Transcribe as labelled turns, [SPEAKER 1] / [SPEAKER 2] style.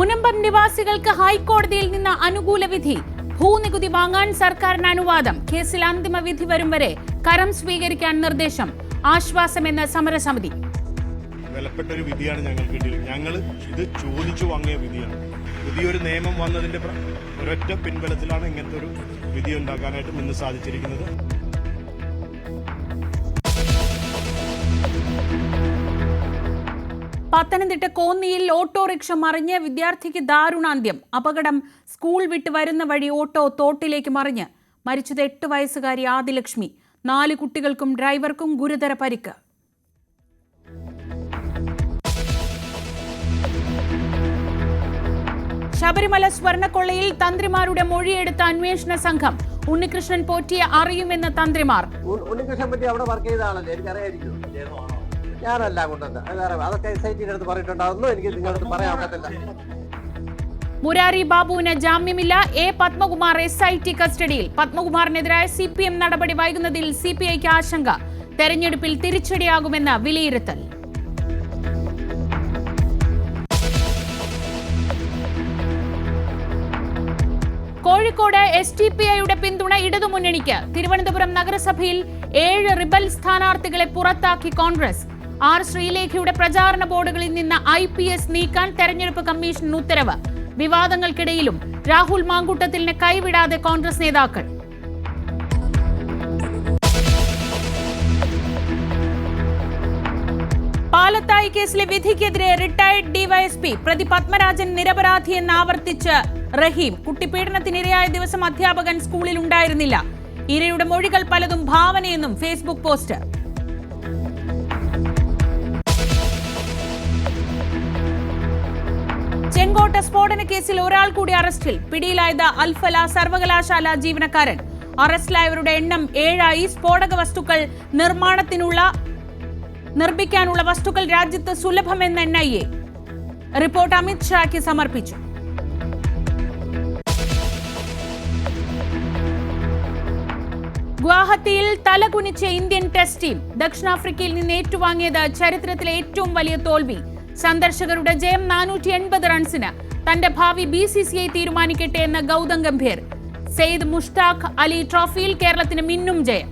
[SPEAKER 1] മുനമ്പം നിവാസികൾക്ക് ഹൈക്കോടതിയിൽ നിന്ന് അനുകൂല വിധി. ഭൂനികുതി വാങ്ങാൻ സർക്കാരിന് അനുവാദം. കേസിൽ അന്തിമ വിധി വരും വരെ കരം സ്വീകരിക്കാൻ നിർദ്ദേശം. ആശ്വാസമെന്ന് സമരസമിതി.
[SPEAKER 2] വിലപ്പെട്ട ഒരു വിധിയാണ് ഞങ്ങൾക്ക് ഞങ്ങൾ ഇത് ചോദിച്ചു വാങ്ങിയ വിധിയാണ്. പുതിയൊരു നിയമം വന്നതിന്റെ ഒരൊറ്റ പിൻബലത്തിലാണ് ഇങ്ങനത്തെ ഒരു വിധി ഉണ്ടാക്കാനായിട്ട് ഇന്ന് സാധിച്ചിരിക്കുന്നത്.
[SPEAKER 1] പത്തനംതിട്ട കോന്നിയിൽ ഓട്ടോറിക്ഷ മറിഞ്ഞ് വിദ്യാർത്ഥിക്ക് ദാരുണാന്ത്യം. അപകടം സ്കൂൾ വിട്ട് വരുന്ന വഴി ഓട്ടോ തോട്ടിലേക്ക് മറിഞ്ഞ്. മരിച്ചത് എട്ട് വയസ്സുകാരി ആദിലക്ഷ്മി. നാല് കുട്ടികൾക്കും ഡ്രൈവർക്കും ഗുരുതര പരിക്ക്. ശബരിമല സ്വർണക്കൊള്ളയിൽ തന്ത്രിമാരുടെ മൊഴിയെടുത്ത അന്വേഷണ സംഘം. ഉണ്ണികൃഷ്ണൻ പോറ്റിയെ അറിയുമെന്ന് തന്ത്രിമാർ.
[SPEAKER 3] ഉണ്ണികൃഷ്ണൻ പറ്റി അവിടെ വർക്ക് ചെയ്ത ആളല്ലേ എനിക്കറിയായിരിക്കും ഞാനല്ല കൊണ്ടുവന്നത് അതൊക്കെ എസ് ഐ ടിയുടെ അടുത്ത് പറഞ്ഞിട്ടുണ്ടാവുന്നു. എനിക്ക് നിങ്ങളുടെ അടുത്ത് പറയാൻ പറ്റില്ല
[SPEAKER 1] മുരാരി ബാബുവിന് ജാമ്യമില്ല. A Padmakumar S I T കസ്റ്റഡിയിൽ. പത്മകുമാറിനെതിരായ സി പി എം നടപടി വൈകുന്നതിൽ സി പി ഐക്ക് ആശങ്ക. തെരഞ്ഞെടുപ്പിൽ തിരിച്ചടിയാകുമെന്ന് വിലയിരുത്തൽ. കോഴിക്കോട് എസ് ടി പി ഐയുടെ പിന്തുണ ഇടതുമുന്നണിക്ക്. തിരുവനന്തപുരം നഗരസഭയിൽ ഏഴ് റിബൽ സ്ഥാനാർത്ഥികളെ പുറത്താക്കി കോൺഗ്രസ്. ആർ ശ്രീലേഖയുടെ പ്രചാരണ ബോർഡുകളിൽ നിന്ന് ഐ പി എസ് നീക്കാൻ തെരഞ്ഞെടുപ്പ് കമ്മീഷൻ ഉത്തരവ്. വിവാദങ്ങൾക്കിടയിലും രാഹുൽ മാങ്കൂട്ടത്തിലിനെ കൈവിടാതെ കോൺഗ്രസ് നേതാക്കൾ. പാലത്തായി കേസിലെ വിധിക്കെതിരെ റിട്ടയർഡ് ഡിവൈഎസ്പി പ്രതി പത്മരാജൻ നിരപരാധിയെന്ന് ആവർത്തിച്ച് റഹീം. കുട്ടിപീഡനത്തിനിരയായ ദിവസം അധ്യാപകൻ സ്കൂളിൽ ഉണ്ടായിരുന്നില്ല. ഇരയുടെ മൊഴികൾ പലതും ഭാവനയെന്നും ഫേസ്ബുക്ക് പോസ്റ്റ്. ചെങ്കോട്ട സ്ഫോടന കേസിൽ ഒരാൾ കൂടി അറസ്റ്റിൽ. പിടിയിലായത് അൽഫല സർവകലാശാല ജീവനക്കാരൻ. അറസ്റ്റിലായവരുടെ എണ്ണം ഏഴായി. സ്ഫോടക വസ്തുക്കൾ നിർമ്മാണത്തിനുള്ള നിർമ്മിക്കാനുള്ള വസ്തുക്കൾ രാജ്യത്ത് സുലഭമെന്ന് N I A. Report Amit ഷായ്ക്ക് സമർപ്പിച്ചു. ഗുവാഹത്തിയിൽ തലകുനിച്ച ഇന്ത്യൻ ടെസ്റ്റ് ടീം ദക്ഷിണാഫ്രിക്കയിൽ നിന്ന് ഏറ്റുവാങ്ങിയത് ചരിത്രത്തിലെ ഏറ്റവും വലിയ തോൽവി. സന്ദർശകരുടെ ജയം നാനൂറ്റി എൺപത് റൺസിന് തന്റെ ഭാവി ബി സി സി ഐ തീരുമാനിക്കട്ടെ എന്ന് ഗൗതം ഗംഭീർ. സെയ്ദ് മുഷ്താഖ് അലി ട്രോഫിയിൽ കേരളത്തിന് മിന്നും ജയം.